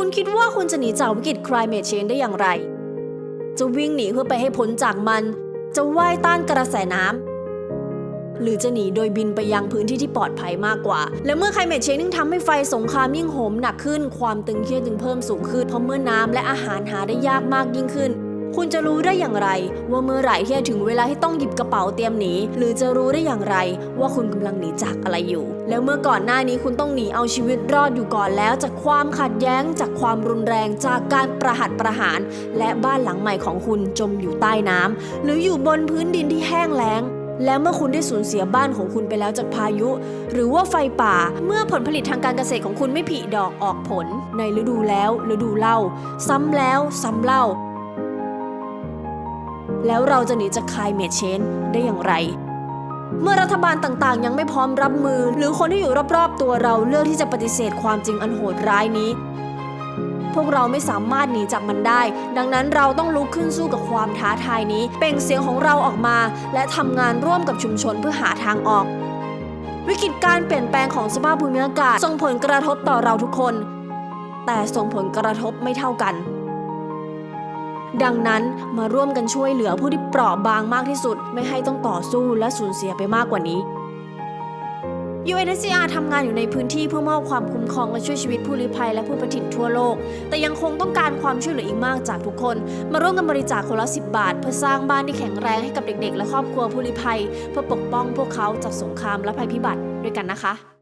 คุณคิดว่าคุณจะหนีจากวิกฤต climate change ได้อย่างไร จะวิ่งหนีเพื่อไปให้พ้นจากมัน จะว่ายต้านกระแสน้ำ หรือจะหนีโดยบินไปยังพื้นที่ที่ปลอดภัยมากกว่า และเมื่อ climate change ยิ่งทำให้ไฟสงครามยิ่งโหมหนักขึ้น ความตึงเครียดจึงเพิ่มสูงขึ้น เพราะเมื่อน้ำและอาหารหาได้ยากมากยิ่งขึ้น คุณจะรู้ได้อย่างไร ว่าเมื่อไหร่ที่จะถึงเวลาที่ต้องหยิบกระเป๋าเตรียมหนี หรือจะรู้ได้อย่างไร ว่าคุณกำลังหนีจากอะไรอยู่ แล้วเมื่อก่อนหน้านี้คุณต้องหนีเอาชีวิตรอดอยู่ก่อนแล้ว จากความขัดแย้ง จากความรุนแรงจากการประหัตประหาร และบ้านหลังใหม่ของคุณจมอยู่ใต้น้ำหรืออยู่บนพื้นดินที่แห้งแล้งแล้วเมื่อคุณได้สูญเสียบ้านของคุณไปแล้วจากพายุ หรือว่าไฟป่าเมื่อผลผลิตทางการเกษตรของคุณไม่ผลิดอกออกผล ในฤดูแล้วฤดูเล่า ซ้ำแล้วซ้ำเล่า แล้วเราจะหนีจาก climate change ได้อย่างไร เมื่อรัฐบาลต่างๆ ยังไม่พร้อมรับมือ หรือคนที่อยู่รอบๆ ตัวเราเลือกที่จะปฏิเสธความจริงอันโหดร้ายนี้ พวกเราไม่สามารถหนีจากมันได้ ดังนั้นเราต้องลุกขึ้นสู้กับความท้าทายนี้ เป่งเสียงของเราออกมา และทำงานร่วมกับชุมชนเพื่อหาทางออก วิกฤตการเปลี่ยนแปลงของสภาพภูมิอากาศส่งผลกระทบต่อเราทุกคน แต่ส่งผลกระทบไม่เท่ากัน ดังนั้นมาร่วมกันช่วยเหลือผู้ที่เปราะบางมากที่สุด ไม่ให้ต้องต่อสู้และสูญเสียไปมากกว่านี้ UNHCR ทำงานอยู่ในพื้นที่เพื่อมอบความคุ้มครองและช่วยชีวิตผู้ลี้ภัยและผู้ประทินทั่วโลก แต่ยังคงต้องการความช่วยเหลืออีกมากจากทุกคน มาร่วมกันบริจาคคนละ 10 บาท เพื่อสร้างบ้านที่แข็งแรงให้กับเด็กๆ และครอบครัวผู้ลี้ภัย เพื่อปกป้องพวกเขาจากสงครามและภัยพิบัติด้วยกันนะคะ